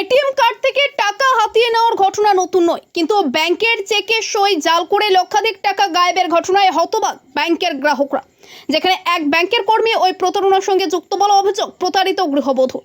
ATM card থেকে টাকা হাতিয়ে নেওয়ার ঘটনা নতুন নয়। কিন্তু ব্যাংকের চেকে সই জাল করে লক্ষাধিক টাকা গায়েবের ঘটনায় হতবাক ব্যাংকের গ্রাহকরা। যেখানে এক ব্যাংকের কর্মী ওই প্রতারণার সঙ্গে যুক্ত বলে অভিযোগ প্রতারিত গৃহবধূ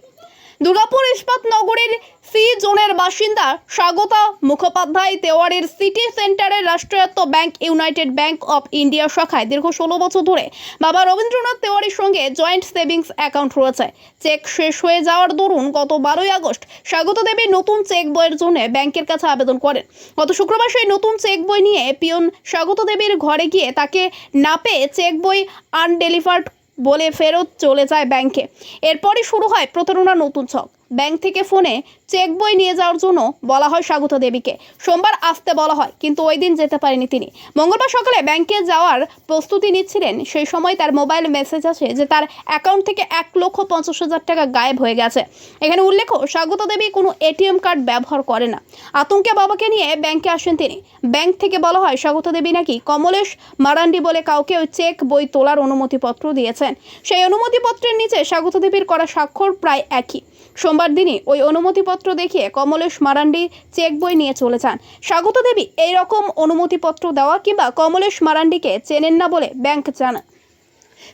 দুর্গাপুর ইস্পাত নগরীর সি জোনের বাসিন্দা স্বাগতা মুখোপাধ্যায় তেওয়ারের সিটি সেন্টারের রাষ্ট্রায়ত্ত bank, United Bank of India শাখায় দীর্ঘ ষোলো বছর ধরে বাবা রবীন্দ্রনাথ তেওয়ারির সঙ্গে জয়েন্ট সেভিংস অ্যাকাউন্ট রয়েছে। চেক শেষ হয়ে যাওয়ার দরুন গত বারোই আগস্ট স্বাগত দেবী নতুন চেক বইয়ের জন্য ব্যাংকের কাছে আবেদন করেন। গত শুক্রবার সেই নতুন চেক বই নিয়ে পিয়ন স্বাগত দেবীর ঘরে গিয়ে তাকে না পেয়ে চেক বই আনডেলিভার্ড বলে ফেরত চলে যায় ব্যাংকে। এরপরই শুরু হয় প্রতারণার নতুন ছক। ব্যাংক থেকে ফোনে চেক বই নিয়ে যাওয়ার জন্য বলা হয় স্বাগত দেবীকে। সোমবার আসতে বলা হয়, কিন্তু ওই দিন যেতে পারেনি তিনি। মঙ্গলবার সকালে ব্যাংকে যাওয়ার প্রস্তুতি নিচ্ছিলেন। সেই সময় তার মোবাইল মেসেজ আসে যে তার অ্যাকাউন্ট থেকে এক লক্ষ পঞ্চাশ হাজার টাকা গায়েব হয়ে গেছে। এখানে উল্লেখ স্বাগত দেবী কোনো এটিএম কার্ড ব্যবহার করে না। আতঙ্কে বাবাকে নিয়ে ব্যাংকে আসেন তিনি। ব্যাংক থেকে বলা হয়, স্বাগত দেবী নাকি কমলেশ মারান্ডি বলে কাউকে ওই চেক বই তোলার অনুমতিপত্র দিয়েছেন। সেই অনুমতিপত্রের নিচে স্বাগত দেবীর করা স্বাক্ষর প্রায় একই। সোমবার দিনই ওই অনুমতিপত্র দেখিয়ে কমলেশ মারান্ডি চেক বই নিয়ে চলে যান। স্বাগত দেবী এই রকম অনুমতিপত্র দেওয়া কিংবা কমলেশ মারান্ডিকে চেনেন না বলে ব্যাংক জানা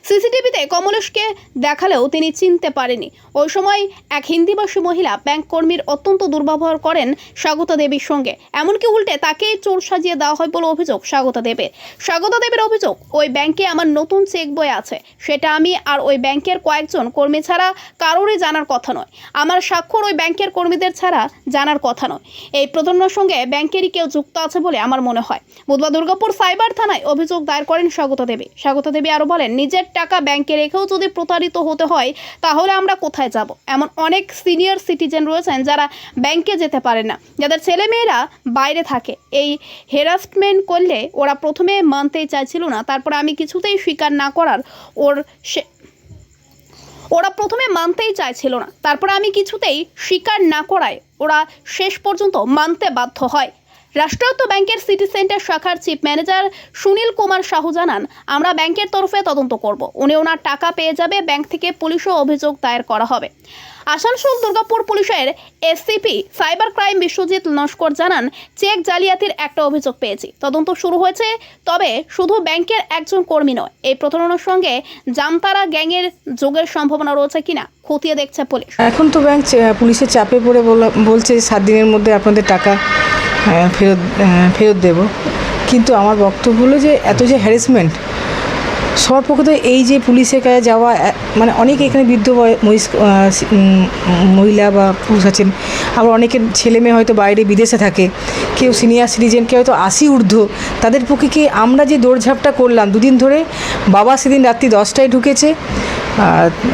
সিসিটিভিতে কমলেশকে দেখালেও তিনি চিনতে পারেনি। ওই সময় এক হিন্দিভাষী মহিলা ব্যাংক কর্মীর অত্যন্ত দুর্ব্যবহার করেন স্বাগতা দেবীর সঙ্গে। এমনকি উল্টে তাকেই চোর সাজিয়ে দেওয়া হয় বলে অভিযোগ স্বাগতা দেবের। স্বাগতা দেবের অভিযোগ, ওই ব্যাংকে আমার নতুন চেক বই আছে। সেটা আমি আর ওই ব্যাংকের কয়েকজন কর্মী ছাড়া কারোরই জানার কথা নয়। আমার স্বাক্ষর ওই ব্যাংকের কর্মীদের ছাড়া জানার কথা নয়। এই প্রতারণার সঙ্গে ব্যাংকেরই কেউ যুক্ত আছে বলে আমার মনে হয়। বুধবার দুর্গাপুর সাইবার থানায় অভিযোগ দায়ের করেন স্বাগত দেবী। স্বাগত দেবী আরও বলেন, নিজের টাকা ব্যাংকে রেখেও যদি প্রতারিত হতে হয়, তাহলে আমরা কোথায় যাব? এমন অনেক সিনিয়র সিটিজেন রয়েছেন যারা ব্যাংকে যেতে পারে না। যাদের ছেলেমেয়েরা বাইরে থাকে। এই হেরাসমেন্ট করলে ওরা প্রথমে মানতেই চাইছিল না, তারপরে আমি কিছুতেই স্বীকার না করার ওর সে ওরা প্রথমে মানতেই চাইছিল না, তারপরে আমি কিছুতেই স্বীকার না করায় ওরা শেষ পর্যন্ত মানতে বাধ্য হয়। রাষ্ট্রায়ত্ত ব্যাংকের সিটি সেন্টার শাখার চিফ ম্যানেজার সুনীল কুমার সাহু জানান, আমরা ব্যাংকের তরফে তদন্ত করব। উনি ওনার টাকা পেয়ে যাবে, ব্যাংক থেকে পুলিশও অভিযোগ দায়ের করা হবে। আসানসোল দুর্গাপুর পুলিশের SCP cyber crime Biswajit Naskar জানান, চেক জালিয়াতির একটা অভিযোগ পেয়েছি। তদন্ত শুরু হয়েছে, তবে শুধু ব্যাংকের একজন কর্মী নয়। এই প্রতারণার সঙ্গে জামতারা গ্যাংয়ের যোগের সম্ভাবনা রয়েছে কিনা, খতিয়ে দেখছে পুলিশ। এখন তো ব্যাংক পুলিশের চাপে পড়ে বলা- বলছে সাত দিনের মধ্যে আপনাদের টাকা ফেরত ফেরত দেব। কিন্তু আমার বক্তব্য হলো যে, এত যে হ্যারাসমেন্ট সবার পক্ষে তো এই যে পুলিশের কাছে যাওয়া মানে অনেক এখানে বৃদ্ধ মহিলা বা পুরুষ আছেন। আবার অনেকের ছেলে মেয়ে হয়তো বাইরে বিদেশে থাকে। কেউ সিনিয়র সিটিজেন কেউ হয়তো আশি ঊর্ধ্ব। তাদের পক্ষে কি আমরা যে দৌড়ঝাঁপটা করলাম, দুদিন ধরে বাবা সেদিন রাত্রি দশটায় ঢুকেছে।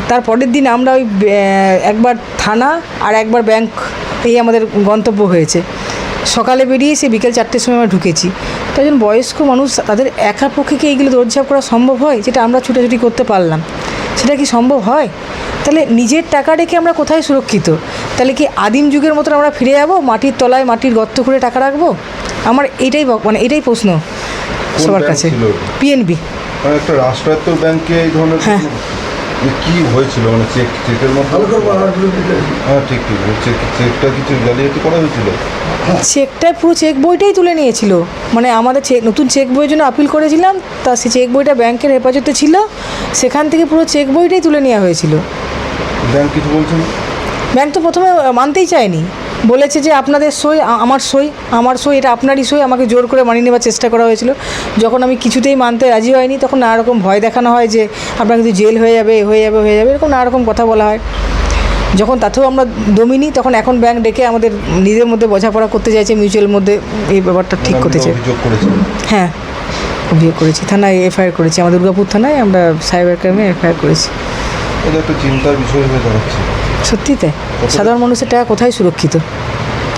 তার পরের দিন আমরা ওই একবার থানা আর একবার ব্যাংক, এই আমাদের গন্তব্য হয়েছে। সকালে বেরিয়ে সে বিকেল চারটের সময় আমরা ঢুকেছি। তাই জন্য বয়স্ক মানুষ তাদের একার পক্ষে কি এইগুলো দৌড়ঝাঁপ করা সম্ভব হয় যেটা আমরা ছুটাছুটি করতে পারলাম? সেটা কি সম্ভব হয়? তাহলে নিজের টাকা রেখে আমরা কোথায় সুরক্ষিত? তাহলে কি আদিম যুগের মতন আমরা ফিরে যাব মাটির তলায় মাটির গর্ত করে টাকা রাখব? আমার এটাই মানে এটাই প্রশ্ন সবার কাছে? পিএনবি মানে একটা রাষ্ট্রায়ত্ত ব্যাংকে এই ধরনের হ্যাঁ। কি হয়েছিল মানে চেক চেকের মতো হ্যাঁ ঠিক ঠিক চেক চেকটা কিছু জালিয়াতি করা হয়েছিল? চেকটায় পুরো চেক বইটাই তুলে নিয়েছিল। মানে আমাদের চেক নতুন চেক বইয়ের জন্য আপিল করেছিলাম তা সেই চেক বইটা ব্যাংকের হেফাজতে ছিল সেখান থেকে পুরো চেক বইটাই তুলে নেওয়া হয়েছিল। ব্যাংক কিছু বলছে না? ব্যাংক তো প্রথমে মানতেই চায়নি। বলেছে যে আপনাদের সই আমার সই আমার সই এটা আপনারই সই আমাকে জোর করে মানিয়ে নেওয়ার চেষ্টা করা হয়েছিল। যখন আমি কিছুতেই মানতে রাজি হয়নি তখন নানা রকম ভয় দেখানো হয় যে আপনার কিন্তু জেল হয়ে যাবে হয়ে যাবে হয়ে যাবে এরকম নানা রকম কথা বলা হয়। যখন তাতেও আমরা দমিনি তখন এখন ব্যাংক ডেকে আমাদের নিজের মধ্যে বোঝাপড়া করতে চাইছে মিউচুয়াল মধ্যে এই ব্যাপারটা ঠিক করতে চাই হ্যাঁ অভিযোগ করেছি থানায় এফআইআর করেছি। আমার দুর্গাপুর থানায় আমরা সাইবার ক্রাইমে এফআইআর করেছি। এটা একটা চিন্তার বিষয় হয়ে দাঁড়াচ্ছে। সত্যি তাই সাধারণ মানুষের টাকা কোথায় সুরক্ষিত?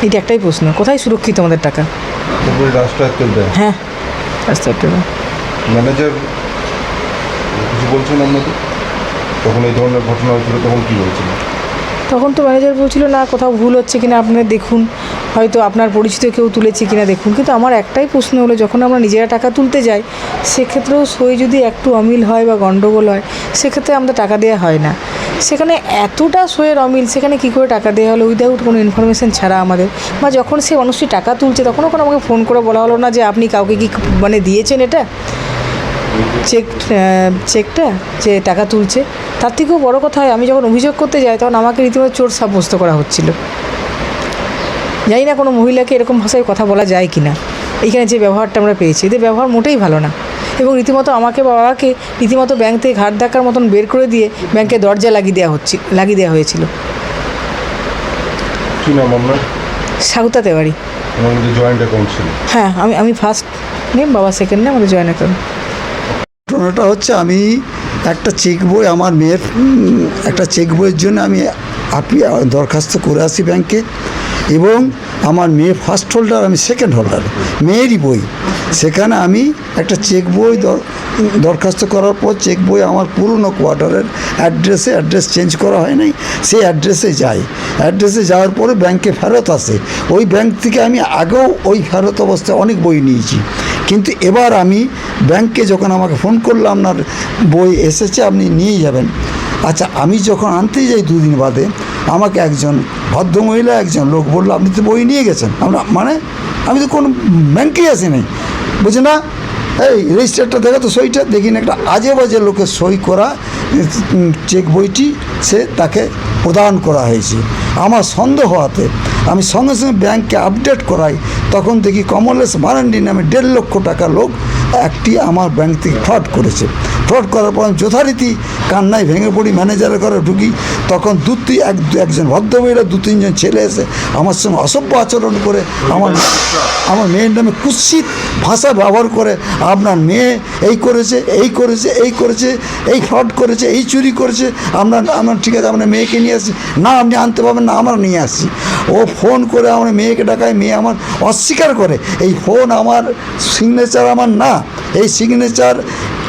এটা একটাই প্রশ্ন। কোথায় সুরক্ষিত আমাদের টাকা? হ্যাঁ ম্যানেজার কিছু বলছেন আপনাদের তখন এই ধরনের ঘটনা হয়েছিল তখন কি বলছিল? তখন তো ম্যানেজার বলছিল না কোথাও ভুল হচ্ছে কিনা আপনারা দেখুন। হয়তো আপনার পরিচিত কেউ তুলেছে কিনা দেখুন। কিন্তু আমার একটাই প্রশ্ন হলো যখন আমরা নিজেরা টাকা তুলতে যাই সেক্ষেত্রেও সই যদি একটু অমিল হয় বা গণ্ডগোল হয় সেক্ষেত্রে আমাদের টাকা দেওয়া হয় না। সেখানে এতটা শোয়ের অমিল, সেখানে কী করে টাকা দেওয়া হলো? উইদাউট কোনো ইনফরমেশন ছাড়া আমাদের। বা যখন সে মানুষটি টাকা তুলছে তখনও কোনো আমাকে ফোন করে বলা হলো না যে, আপনি কাউকে কি মানে দিয়েছেন এটা? চেক চেকটা যে টাকা তুলছে। তার থেকেও বড় কথা হয়, আমি যখন অভিযোগ করতে যাই, তখন আমাকে রীতিমতো চোর সাব্যস্ত করা হচ্ছিল। জানি না কোনো মহিলাকে এরকম ভাষায় কথা বলা যায় কি না এইখানে যে ব্যবহারটা আমরা পেয়েছি এদের ব্যবহার মোটেই ভালো না। এবং রীতিমতো আমাকে বাবাকে রীতিমতো ব্যাংক থেকে ঘাট ধাক্কার মতন বের করে দিয়ে ব্যাংকে দরজা লাগিয়ে দেওয়া হচ্ছে লাগিয়ে দেওয়া হয়েছিল। কি নাম আপনার? সাগুতা তেওয়ারি। আমার জয়েন্ট অ্যাকাউন্ট ছিল। হ্যাঁ আমি আমি ফার্স্ট নেম বাবা সেকেন্ড নেম আমাদের জয়েন অ্যাকাউন্ট ঘটনাটা হচ্ছে আমি একটা চেক বই আমার মেয়ের একটা চেক বইয়ের জন্য আমি আপি দরখাস্ত করে আসি ব্যাংকে এবং আমার মেয়ে ফার্স্ট হোল্ডার আমি সেকেন্ড হোল্ডার মেয়েরই বই। সেখানে আমি একটা চেক বই দরখাস্ত করার পর চেক বই আমার পুরনো কোয়ার্টারের অ্যাড্রেসে অ্যাড্রেস চেঞ্জ করা হয় নাই, সেই অ্যাড্রেসে যাই অ্যাড্রেসে যাওয়ার পরে ব্যাংকে ফেরত আসে। ওই ব্যাংক থেকে আমি আগেও ওই ফেরত অবস্থায় অনেক বই নিয়েছি। কিন্তু এবার আমি ব্যাংকে যখন আমাকে ফোন করল আপনার বই এসেছে, আপনি নিয়ে যাবেন। আচ্ছা আমি যখন আনতে যাই দুদিন বাদে, আমাকে একজন ভদ্রমহিলা একজন লোক বলল, আপনি তো বই নিয়ে গেছেন। আমরা মানে? আমি তো কোনো ব্যাংকেই আসি নাই। বলছে, না, এই রেজিস্টারটা দেখো তো সইটা, দেখিনি একটা আজে বাজে লোকের সই করা চেক বইটি সে তাকে প্রদান করা হয়েছে। আমার সন্দেহ হওয়াতে আমি সঙ্গে সঙ্গে ব্যাংককে আপডেট করাই, তখন দেখি কমলেশ মারান্ডি নামে দেড় লক্ষ টাকা লোক একটি আমার ব্যাংক থেকে ফ্রড করেছে। ফ্রড করার পর আমি যথারীতি কান্নায় ভেঙে পড়ি ম্যানেজারের ঘরে ঢুকি, তখন দু তিন এক একজন ভদ্রমহিলা, দু তিনজন ছেলে এসে আমার সঙ্গে অসভ্য আচরণ করে আমার আমার মেয়ের নামে কুৎসিত ভাষা ব্যবহার করে, আপনার মেয়ে এই করেছে এই করেছে এই করেছে, এই ফ্রড করেছে, এই চুরি করেছে, আপনার আমার ঠিক আছে আপনার মেয়েকে নিয়ে আসছি। না আপনি আনতে পারবেন না আমরা নিয়ে আসছি। ও ফোন করে আমার মেয়েকে ডাকায় মেয়ে আমার অস্বীকার করে। এই ফোন আমার সিগনেচার আমার না। এই সিগনেচার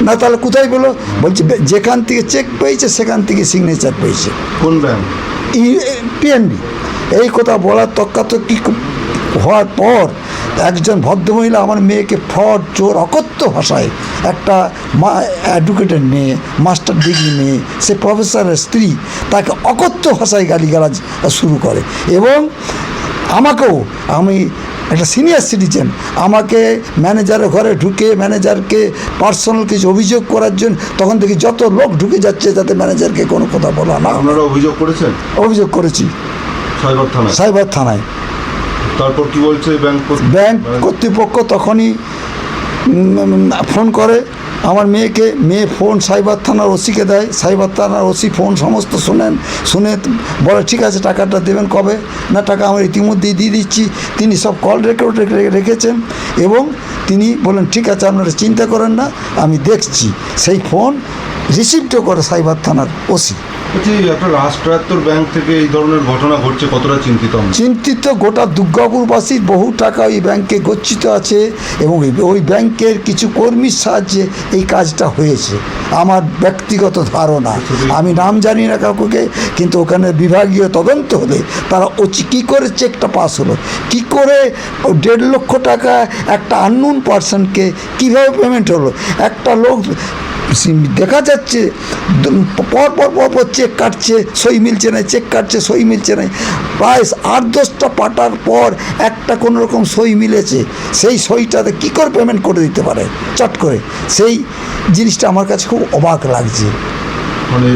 না তাহলে কোথায় পেল? বলছে যেখান থেকে চেক পেয়েছে সেখান থেকে সিগনেচার পেয়েছে। কোন ব্যাংক পিএনবি এই কথা বলার তক্কাতক্কি হওয়ার পর একজন ভদ্রমহিলা আমার মেয়েকে ফ্রড চোর অকথ্য ভাষায় একটা মা অ্যাডভোকেটের মেয়ে মাস্টার ডিগ্রি মেয়ে সে প্রফেসরের স্ত্রী তাকে অকথ্য ভাষায় গালিগালাজ শুরু করে এবং আমাকেও আমি একটা সিনিয়র সিটিজেন আমাকে ম্যানেজারের ঘরে ঢুকে ম্যানেজারকে পার্সোনাল কিছু অভিযোগ করার জন্য তখন দেখি যত লোক ঢুকে যাচ্ছে যাতে ম্যানেজারকে কোনো কথা বলা না আপনারা অভিযোগ করেছেন? অভিযোগ করেছি। সাইবার থানায়? সাইবার থানায়। তারপর কি বলছে ব্যাংক? ব্যাংক কর্তৃপক্ষ তখনই ফোন করে। আমার মেয়েকে, মেয়ে ফোন সাইবার থানার ওসিকে দেয়। সাইবার থানার ওসি ফোন সমস্ত শোনেন, শুনে বলে, ঠিক আছে, টাকাটা দেবেন কবে? না, টাকা আমার ইতিমধ্যেই দিয়ে দিচ্ছি। তিনি সব কল রেকর্ড রেখেছেন এবং তিনি বলেন ঠিক আছে, আপনারা চিন্তা করেন না, আমি দেখছি। সেই ফোন রিসিভও করে সাইবার থানার ওসি। বলছি রাষ্ট্রায়ত্তর ব্যাংক থেকে এই ধরনের ঘটনা ঘটছে কতটা চিন্তিত চিন্তিত গোটা দুর্গাপুরবাসীর বহু টাকা ওই ব্যাংকে গচ্ছিত আছে এবং ওই- ব্যাংকের কিছু কর্মীর সাহায্যে এই কাজটা হয়েছে। আমার ব্যক্তিগত ধারণা। আমি নাম জানি না কাউকে কিন্তু ওখানে বিভাগীয় তদন্ত হলে তারা ও কী করে চেকটা পাস হলো? কি করে দেড় লক্ষ টাকা একটা আননোন পার্সনকে কীভাবে পেমেন্ট হলো? একটা লোক দেখা যাচ্ছে পর পর পর পর চেক কাটছে সই মিলছে না চেক কাটছে সই মিলছে না। প্রায় আট দশটা পাটার পর একটা কোনো রকম সই মিলেছে। সেই সইটাতে কী করে পেমেন্ট করে দিতে পারে? চট করে। সেই জিনিসটা আমার কাছে খুব অবাক লাগছে। মানে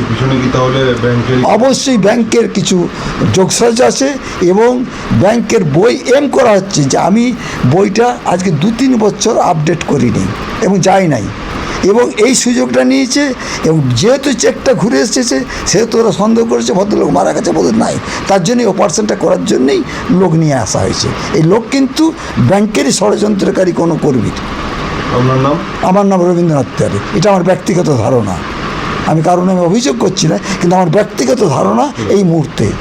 অবশ্যই ব্যাংকের কিছু যোগসাজ আছে এবং ব্যাংকের বই এম করা হচ্ছে যে আমি বইটা আজকে দু তিন বছর আপডেট করিনি এবং যাই নাই। এবং এই সুযোগটা নিয়েছে এবং যেহেতু চেকটা ঘুরে এসেছে সেহেতু ওরা সন্দেহ করেছে ভদ্রলোক মারা গেছে বোধ নাই। তার জন্যই অপারেশনটা করার জন্যই লোক নিয়ে আসা হয়েছে। এই লোক কিন্তু ব্যাংকেরই ষড়যন্ত্রকারী কোনো কর্মী। আপনার নাম? আমার নাম রবীন্দ্রনাথ তিওয়ারি। এটা আমার ব্যক্তিগত ধারণা। আমি কারণে আমি অভিযোগ করছি না কিন্তু আমার ব্যক্তিগত ধারণা এই মুহূর্তে।